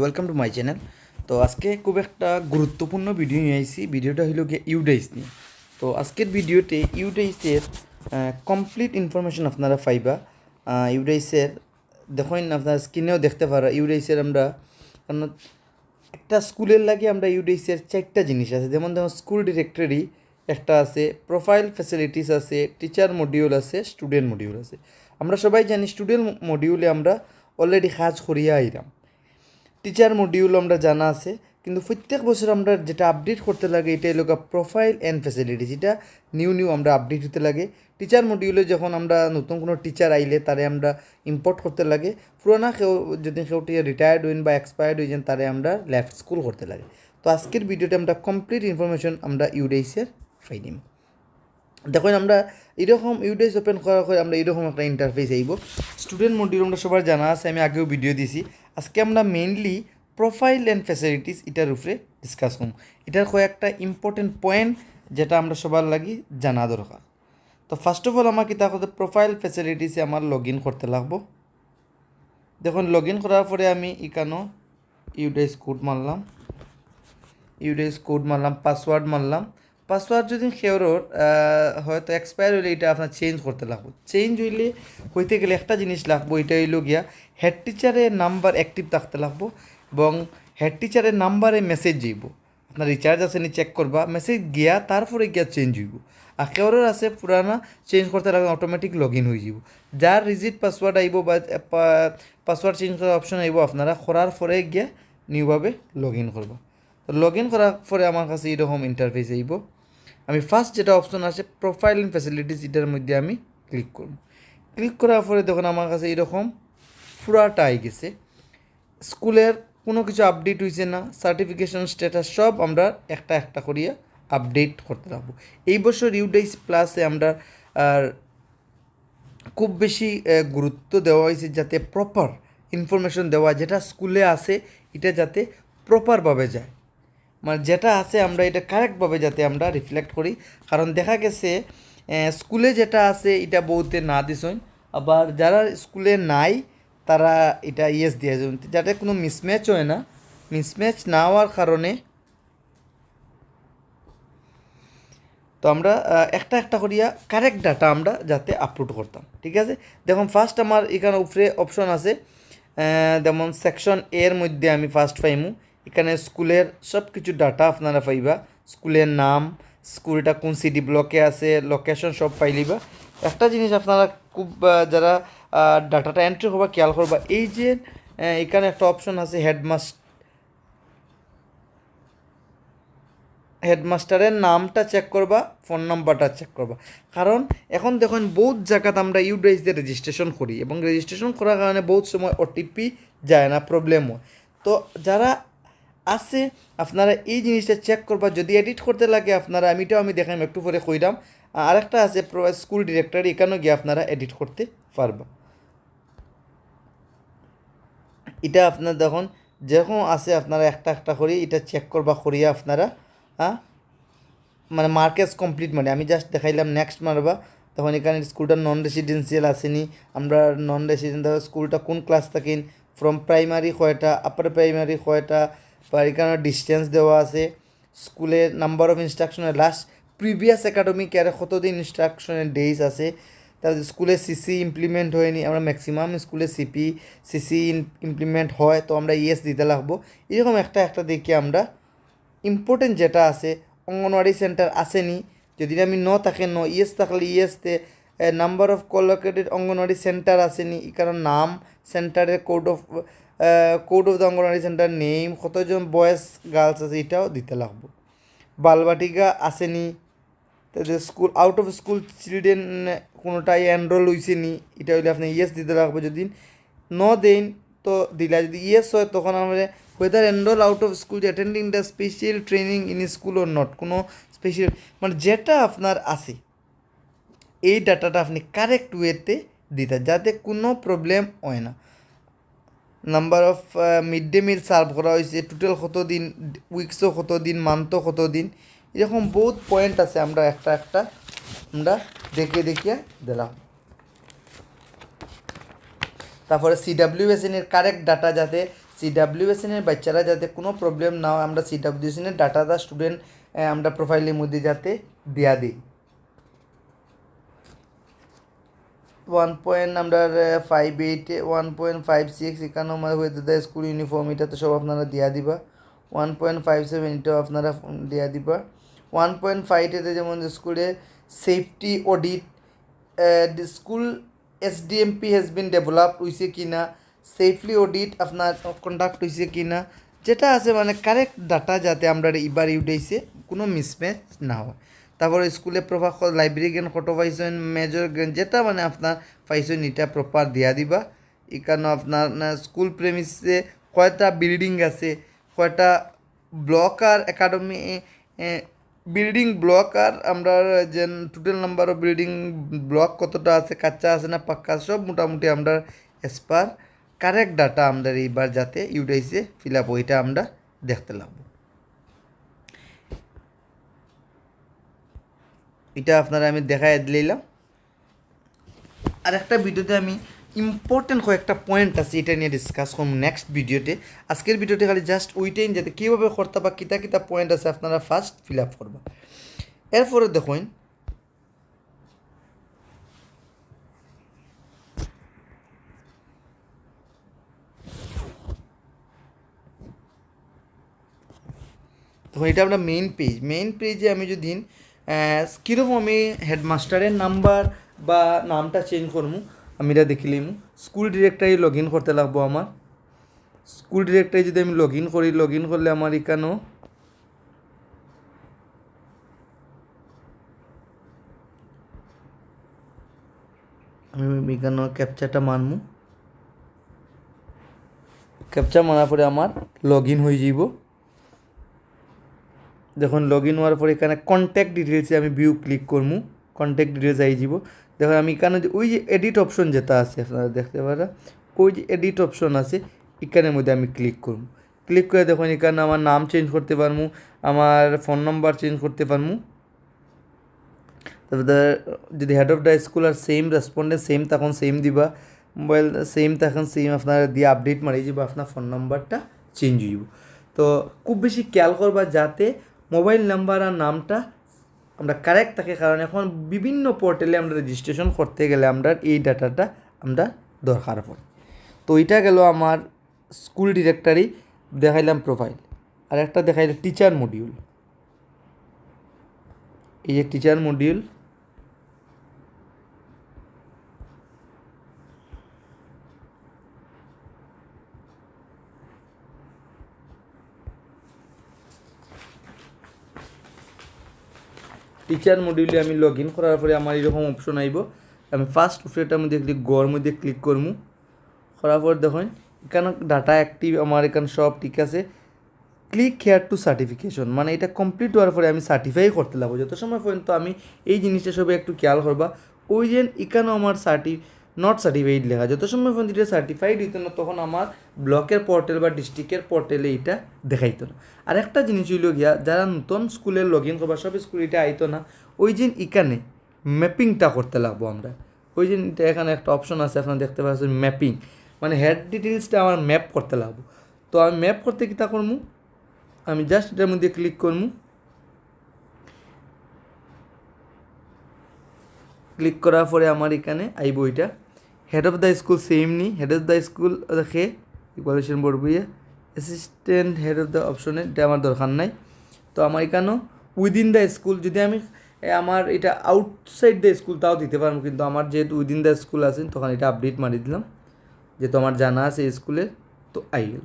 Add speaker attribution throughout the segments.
Speaker 1: Welcome to my channel তো আজকে খুব একটা গুরুত্বপূর্ণ ভিডিও নিয়ে আইছি। ভিডিওটা হইল গিয়ে ইউডাইস নিয়ে। তো আজকের ভিডিওতে ইউডাইসের কমপ্লিট ইনফরমেশন আপনারা পাইবা। ইউডাইসের দেখেন, আপনার স্ক্রিনেও দেখতে পারা। ইউডাইসের আমরা, কারণ একটা স্কুলের লাগে আমরা ইউডাইসের চারটা জিনিস আছে। যেমন যেমন স্কুল ডিরেক্টরি একটা আছে প্রোফাইল ফ্যাসিলিটিস আছে টিচার মডিউল আছে স্টুডেন্ট মডিউল আছে। আমরা সবাই জানি স্টুডেন্ট মডিউলে আমরা অলরেডি কাজ করিয়া আইলাম। টিচার মডিউল আমরা জানা আছে, কিন্তু প্রত্যেক বছর আমরা যেটা আপডেট করতে লাগে এটা এলাকা প্রোফাইল অ্যান্ড ফ্যাসিলিটিস এটা নিউ নিউ আমরা আপডেট হতে লাগে। টিচার মডিউলে যখন আমরা নতুন কোনো টিচার আইলে, তারে আমরা ইম্পোর্ট করতে লাগে। পুরোনা কেউ, যদি কেউ রিটায়ার্ড হইন বা এক্সপায়ার্ড হয়ে যান তারে আমরা লেফট স্কুল করতে লাগে। তো আজকের ভিডিওতে আমরা কমপ্লিট ইনফরমেশন আমরা ইউডেইসের নিম। দেখুন, আমরা এরকম ইউডেস ওপেন করার পরে আমরা এরকম একটা ইন্টারফেস আইব। স্টুডেন্ট মডিউল আমরা সবার জানা আছে, আমি আগেও ভিডিও দিছি। আজকে আমরা মেইনলি প্রোফাইল অ্যান্ড ফ্যাসিলিটিস এটার উপরে ডিসকাস করব। এটার কয়েকটা ইম্পর্টেন্ট পয়েন্ট যেটা আমরা সবার লাগি জানা দরকার। তো ফার্স্ট অফ অল আমার আমাকে তাহলে প্রোফাইল ফ্যাসিলিটিসে আমার লগ ইন করতে লাগবো। দেখুন লগ ইন করার পরে আমি এখানেও ইউডেস কোড মারলাম। ইউডেস কোড মারলাম পাসওয়ার্ড মারলাম। পাসওয়ার্ড যদি সেওরর হয়তো এক্সপায়ার হইলে এটা আপনার চেঞ্জ করতে লাগবো। চেঞ্জ হইলে হইতে গেলে একটা জিনিস লাগবো, এটা হইল গিয়া হেড টিচারের নাম্বার অ্যাক্টিভ থাকতে লাগবো এবং হেড টিচারের নাম্বারে মেসেজ যাইব। আপনার রিচার্জ আছে নি চেক করবা মেসেজ গিয়া তারপরে গিয়া চেঞ্জ হইব। আর কেউরের আছে, পুরানা চেঞ্জ করতে লাগবে অটোমেটিক লগ ইন হয়ে যাব যার রিজিট পাসওয়ার্ড আইব বা পাসওয়ার্ড চেঞ্জ করার অপশন আইব, আপনারা করার পরে গিয়া নিউভাবে লগ ইন করবা। লগ ইন করার পরে আমার কাছে এরকম ইন্টারফেস আইব। আমি ফার্স্ট যেটা অপশন আছে প্রোফাইল অ্যান্ড ফ্যাসিলিটিস এটার মধ্যে আমি ক্লিক করব। ক্লিক করার পরে দেখুন আমার কাছে এরকম পুরাটা আই গেছে। স্কুলের কোনো কিছু আপডেট হয়েছে না সার্টিফিকেশন স্ট্যাটাস সব আমরা একটা একটা করিয়া আপডেট করতে থাকব। এই বছর ইউডাইস প্লাসে আমরা, আর খুব বেশি গুরুত্ব দেওয়া হয়েছে যাতে প্রপার ইনফরমেশন দেওয়া যেটা স্কুলে আছে এটা যাতে প্রপারভাবে যায়। মানে যেটা আছে আমরা এটা কারেক্টভাবে যাতে আমরা রিফ্লেক্ট করি। কারণ দেখা গেছে স্কুলে যেটা আছে, এটা বহুতে না দিছন আবার যারা স্কুলে নাই, তারা এটা ইয়েস দিয়ে যাবেন যাতে কোনো মিসম্যাচ হয় না। মিসম্যাচ না হওয়ার কারণে তো আমরা একটা একটা করিয়া কারেক্ট ডাটা আমরা যাতে আপলোড করতাম। ঠিক আছে? দেখুন ফার্স্ট আমার এখানে উপরে অপশন আছে। যেমন সেকশন এর মধ্যে আমি ফার্স্ট পাইমু। এখানে স্কুলের সব কিছু ডাটা আপনারা পাইবা। স্কুলের নাম, স্কুলটা কোন সিটি ব্লকে আছে লোকেশন সব পাইলিবা একটা জিনিস আপনারা খুব যারা ডাটাটা এন্ট্রি করবা খেয়াল করবা, এই যে এখানে একটা অপশন আছে হেডমাস্টার হেডমাস্টারের নামটা চেক করবা ফোন নাম্বারটা চেক করবা। কারণ এখন দেখুন, বহুত জায়গাতে আমরা ইউডাইসদের রেজিস্ট্রেশন করি এবং রেজিস্ট্রেশন করার কারণে বহুত সময় ওটিপি যায় না প্রবলেম হয়। তো যারা আছে, আপনারা এই জিনিসটা চেক করবা, যদি এডিট করতে লাগে, আপনারা আমিটাও আমি দেখাম একটু পরে কইরাম। আরেকটা আছে স্কুল ডিরেক্টর এখানেও গিয়ে আপনারা এডিট করতে পারবা। এটা আপনার দেখুন যখন আছে, আপনারা একটা একটা করে এটা চেক করবা, করিয়া আপনারা হ্যাঁ মানে মার্কেস কমপ্লিট মানে আমি জাস্ট দেখাইলাম নেক্সট মারবা। তখন এখানে স্কুলটা নন রেসিডেন্সিয়াল আসেনি, আমরা নন রেসিডেন্ট স্কুলটা কোন ক্লাস থাকেন? ফ্রম প্রাইমারি কয়টা আপার প্রাইমারি কয়টা বা ডিস্টেন্স দেওয়া আছে। স্কুলের নাম্বার অফ ইনস্ট্রাকশনের লাস্ট প্রিভিয়াস একাডেমিক ইয়ারে কতদিন ইনস্ট্রাকশনের ডেজ আছে? তারপর স্কুলে সিসি ইমপ্লিমেন্ট হয়নি, আমরা ম্যাক্সিমাম স্কুলে সিপি সিসি ইমপ্লিমেন্ট হয়, তো আমরা ইয়েস দিতে লাগবো। এরকম একটা একটা দেখে আমরা ইম্পর্টেন্ট যেটা আছে, অঙ্গনওয়াড়ি সেন্টার আসেনি। যদি আমি ন থাকে ন ইয়েস থাকলে ইয়েসতে number of colocated anganwadi centre আসেনি কারণ নাম সেন্টারের code of code of the anganwadi centre name কতজন বয়েজ গার্লস আছে এটাও দিতে লাগবো। বালবাটিকা আসেনি তাদের school out of school children কোনোটাই এনরোল হয়েছে নি, এটা হইলে আপনি ইয়েস দিতে লাগবে যদি ন দেন তো দিলা, যদি ইয়েস হয় তখন আমরা whether enrol out of school attending the special training in school or not কোনো স্পেশাল মানে যেটা আপনার আছে। এই ডাটাটা আপনি কারেক্ট ওয়েতে দিতে যাতে কোনো প্রবলেম হয় না। Number of mid day meal serve করা হয়েছে টোটাল কত দিন উইকসও কত দিন মান্থও কত দিন এরকম বহুত পয়েন্ট আছে আমরা একটা একটা আমরা দেখে দেখিয়ে দিলাম। তারপরে সিডাব্লিউএসএন এর কারেক্ট ডাটা যাতে সিডাব্লিউএসএনের বাচ্চারা যাতে কোনো প্রবলেম না হয়, আমরা সিডাব্লিউএসএনের ডাটাটা স্টুডেন্ট আমরা প্রোফাইলের মধ্যে যাতে দেয়া দিই। ওয়ান পয়েন্ট আমরা five eight one point five six আমার হয়ে দাদা স্কুল ইউনিফর্ম এটা তো সব আপনারা দিয়া দিবা। ওয়ান পয়েন্ট ফাইভ সেভেন এটাও আপনারা দিয়া দিবা। ওয়ান পয়েন্ট ফাইভ যেমন স্কুলে safety audit school S D M P has been develop হয়েছে কি না সেফলি অডিট আপনার কন্ডাক্ট হয়েছে কি না যেটা আছে মানে কারেক্ট ডাটা যাতে আমরা এবার ইউটাইছে কোনো মিসম্যাচ না হয়। তারপরে স্কুলে প্রভাব লাইব্রেরি জ্ঞান ফটো পাইছেন মেজর জ্ঞান, যেটা মানে আপনার পাইছেন এটা প্রপার দিয়া দিবা। এখানে আপনার স্কুল প্রেমিসে কয়টা বিল্ডিং আছে, কয়টা ব্লক আর একাডেমি বিল্ডিং ব্লক আর আমরা যে total number of building block কতটা আছে কাচ্চা আছে না পাক্কা, সব মোটামুটি আমরা এস পার কারেক্ট ডাটা আমরা এইবার যাতে ইউটাইসে ফিল আপ ওইটা আমরা দেখতে লাগবো। এটা আপনারা আমি দেখাই দিলাম। আর একটা ভিডিওতে আমি ইম্পর্টেন্ট কয়েকটা পয়েন্ট আছে, এটা নিয়ে ডিসকাস করুন নেক্সট ভিডিওতে। আজকের ভিডিওতে খালি জাস্ট ওইটাই যাতে কীভাবে করতে বা কিতা কিতা পয়েন্ট আছে আপনারা ফার্স্ট ফিল আপ করবা। এরপরে দেখুন এটা আমরা মেইন পেজ মেইন পেজে আমি যদি কীরকম আমি হেডমাস্টারের নাম্বার বা নামটা চেঞ্জ করব আমি এটা দেখিলিম স্কুল ডিরেক্টরি লগ ইন করতে লাগবো আমার। স্কুল ডিরেক্টরি যদি আমি লগ ইন করি লগ ইন করলে আমার এখানেও আমি এখানেও ক্যাপচারটা মানমু ক্যাপচার মারার পরে আমার লগ ইন হয়ে যাব দেখুন লগ ইন হওয়ার পরে এখানে কন্ট্যাক্ট ডিটেলসে আমি ভিউ ক্লিক করব কন্ট্যাক্ট ডিটেলস আই যাব দেখুন, আমি এখানে ওই যে এডিট অপশন যেটা আছে, আপনারা দেখতে পারা, ওই যে এডিট অপশন আছে, এখানের মধ্যে আমি ক্লিক করব ক্লিক করে দেখুন, এখানে আমার নাম চেঞ্জ করতে পারব আমার ফোন নাম্বার চেঞ্জ করতে পারব তারপরে যদি হেড অফ দ্য স্কুল আর সেম রেসপন্ডেন্ট সেম তখন সেম দিবা। মোবাইল সেম তখন সেম আপনার দিয়ে আপডেট মারিয়ে যাব আপনার ফোন নাম্বারটা চেঞ্জ হইব তো খুব বেশি খেয়াল করবা যাতে মোবাইল নাম্বার আর নামটা আমরা কারেক্ট থাকে, কারণ এখন বিভিন্ন পোর্টালে আমরা রেজিস্ট্রেশন করতে গেলে আমরা এই ডাটাটা আমরা দরকার পড়ে। তো এটা গেল আমার স্কুল ডিরেক্টরি দেখাইলাম প্রোফাইল আর একটা দেখাইলাম টিচার মডিউল এই যে টিচার মডিউল টিচার মডিউলে আমি লগ ইন করার পরে আমার এরকম অপশন আইব। আমি ফার্স্ট উপরেটার মধ্যে ক্লিক গড় মধ্যে ক্লিক করব করার পর দেখুন, এখানে ডাটা অ্যাক্টিভ আমার এখানে সব ঠিক আছে। ক্লিক হেয়ার টু সার্টিফিকেশন মানে এটা কমপ্লিট হওয়ার পরে আমি সার্টিফাই করতে লাগবো। যত সময় পর্যন্ত আমি এই জিনিসটা সবাই একটু খেয়াল করবা, ওই যে এখানেও আমার সার্টি নট সার্টিফাইড লেখা। যত সময় পর্যন্ত এটা সার্টিফাইড হইতো না, তখন আমার ব্লকের পোর্টাল বা ডিস্ট্রিক্টের পোর্টালে এটা দেখাইতো না। আর একটা জিনিস হইল গিয়া, যারা নতুন স্কুলের লগ ইন করবা, সব স্কুল এটা আইতো না। ওই যে এখানে ম্যাপিংটা করতে লাগবো আমরা। ওই এটা এখানে একটা অপশন আছে, আপনারা দেখতে পাচ্ছেন ম্যাপিং মানে হেড ডিটেলসটা আমার ম্যাপ করতে লাগবো। তো আমি ম্যাপ করতে কী তা করব আমি জাস্ট এটার মধ্যে ক্লিক করব ক্লিক করার পরে আমার এখানে আইব এটা। Head of the school same নি হেড অফ দ্য স্কুল দেখে ইকুয়ালেশন বোর্ড বইয়ে অ্যাসিস্ট্যান্ট হেড অফ দ্য অপশনে এটা আমার দরকার নাই তো আমার এখানেও উইদিন দ্য স্কুল যদি আমি আমার এটা আউটসাইড দ্য স্কুল তাও দিতে পারব কিন্তু আমার যেহেতু উইদিন দ্য স্কুল আছে তখন এটা আপডেট মারি দিলাম যেহেতু আমার জানা আছে স্কুলে তো আই গেল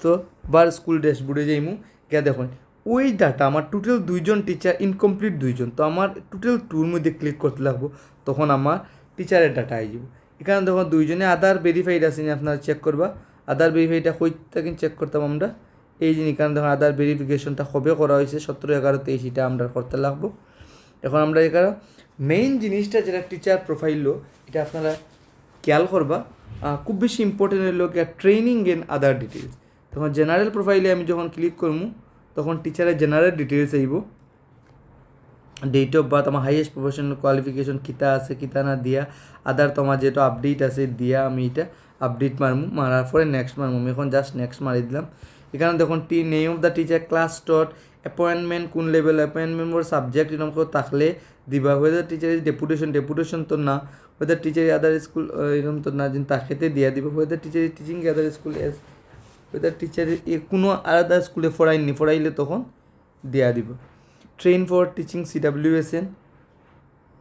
Speaker 1: তো বার স্কুল ড্যাশবোর্ডে যাইমু কে দেখুন ওই ডাটা আমার টোটাল দুইজন টিচার ইনকমপ্লিট দুইজন তো আমার টোটাল টুর মধ্যে ক্লিক করতে লাগবো তখন আমার টিচারের ডাটা আই যাব এখানে দেখুন দুইজনে আধার ভেরিফাইড আছে আপনারা চেক করবা। আধার ভেরিফাইডটা কই থেকে চেক করতাম আমরা। এই যে এখানে দেখুন আধার ভেরিফিকেশনটা কবে করা হয়েছে, সতেরো এগারো তেইশ এটা আমরা করতে লাগবো। এখন আমরা এখানে মেইন জিনিসটা যেটা টিচার প্রোফাইলও এটা আপনারা খেয়াল করবা। খুব বেশি ইম্পর্টেন্ট হলো গিয়া ট্রেনিং এন আদার ডিটেলস তখন জেনারেল প্রোফাইলে আমি যখন ক্লিক করব তখন টিচারের জেনারেল ডিটেলস আইব। ডেট অফ বার্থ আমার হাইয়েস্ট প্রফেশনাল কোয়ালিফিকেশন কিতা আছে, কিতা না দিয়া আদার তোমার যেটা আপডেট আছে দিয়া আমি এটা আপডেট মারমু, মারার পরে নেক্সট মারমু, আমি এখন জাস্ট নেক্সট মারি দিলাম। এখানে দেখুন টি name of the teacher class dot appointment কোন লেভেল অ্যাপয়েন্টমেন্ট মোর সাবজেক্ট এরকম করে থাকলে দিবা। Whether teacher is deputation deputation তো না ওয়েদার টিচার আদার স্কুল এরকম তো না, যিনি তাকেতে দিয়া দিব। Whether teacher is teaching other schools whether teacher কোনো আলাদা স্কুলে পড়াইনি, পড়াইলে তখন দেয়া দিব। ট্রেন ফর টিচিং সিডাব্লিউএসএন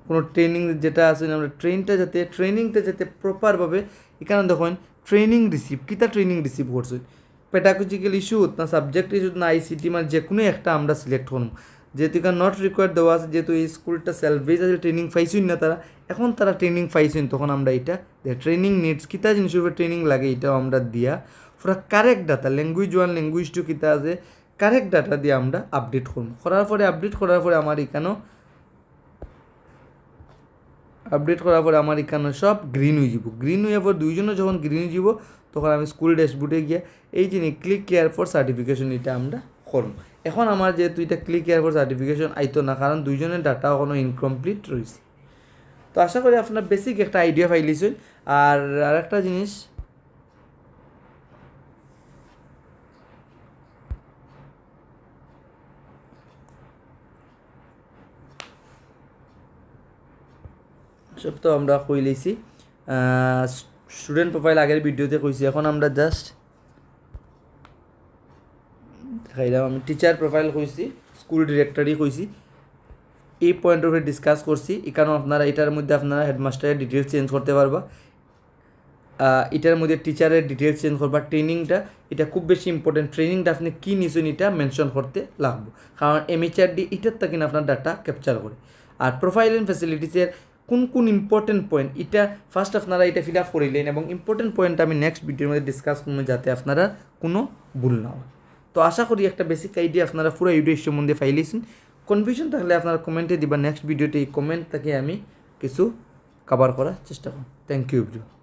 Speaker 1: কোনো ট্রেনিং যেটা আছে আমরা ট্রেনটা যাতে ট্রেনিংটা যাতে প্রপারভাবে এখানে দেখুন ট্রেনিং রিসিভ কিতা ট্রেনিং রিসিভ করছে? পেটাকুজিক্যাল ইস্যু না সাবজেক্ট ইস্যু না আইসিটি মানে যে কোনো একটা আমরা সিলেক্ট করব যেহেতু এখানে নট রিকোয়ার্ড দেওয়া আছে, যেহেতু এই স্কুলটা সেলফ বেস আছে ট্রেনিং পাইছুন না তারা, এখন তারা ট্রেনিং পাইছুন তখন আমরা এটা ট্রেনিং নিডস কিতা উপরে ট্রেনিং লাগে, এটাও আমরা দিয়া। পুরা correct data language one language two কিতা আছে কারেক্ট ডাটা দিয়ে আমরা আপডেট করব। করার পরে আপডেট করার পরে আমার এখানেও আপডেট করার পরে আমার এখানে সব গ্রিন হয়ে যাব। গ্রিন হয়ে পর দুইজনে যখন গ্রিন হয়ে যাব, তখন আমি স্কুল ড্যাশবোর্ডে গিয়ে এই যে ক্লিক কেয়ার ফর সার্টিফিকেশন এটা আমরা করব। এখন আমার যেহেতু এটা ক্লিক কেয়ার ফর সার্টিফিকেশন আইতো না, কারণ দুইজনের ডাটা এখনও ইনকমপ্লিট রয়েছে। তো আশা করি আপনার বেসিক একটা আইডিয়া পাইলিছেন আর আর একটা জিনিস সব তো আমরা কই লইছি স্টুডেন্ট প্রোফাইল আগের ভিডিওতে কইছি, এখন আমরা জাস্ট দেখাইলাম, আমি টিচার প্রোফাইল কইছি স্কুল ডিরেক্টরই কইছি। এই পয়েন্টের উপরে ডিসকাস করছি, এখানেও আপনারা, এটার মধ্যে আপনারা হেডমাস্টারের ডিটেলস চেঞ্জ করতে পারবা। এটার মধ্যে টিচারের ডিটেলস চেঞ্জ করবা ট্রেনিংটা এটা খুব বেশি ইম্পর্টেন্ট ট্রেনিংটা আপনি কী নিছেন এটা মেনশন করতে লাগবে। কারণ এমএচআরডি এটার থেকে আপনার ডাটা ক্যাপচার করে। আর প্রোফাইল অ্যান্ড ফ্যাসিলিটিসের কোন কোন ইম্পর্টেন্ট পয়েন্ট এটা ফার্স্ট আপনারা এটা ফিল আপ করিলেন এবং ইম্পর্টেন্ট পয়েন্ট আমি নেক্সট ভিডিওর মধ্যে ডিসকাস করব যাতে আপনারা কোনো ভুল না হয়। তো আশা করি একটা বেসিক আইডিয়া আপনারা পুরো ইউডিও সম্বন্ধে ফাইলেছেন কনফিউশন থাকলে আপনারা কমেন্টে দিবা নেক্সট ভিডিওতে এই কমেন্ট থেকে আমি কিছু কভার করার চেষ্টা করব। Thank you video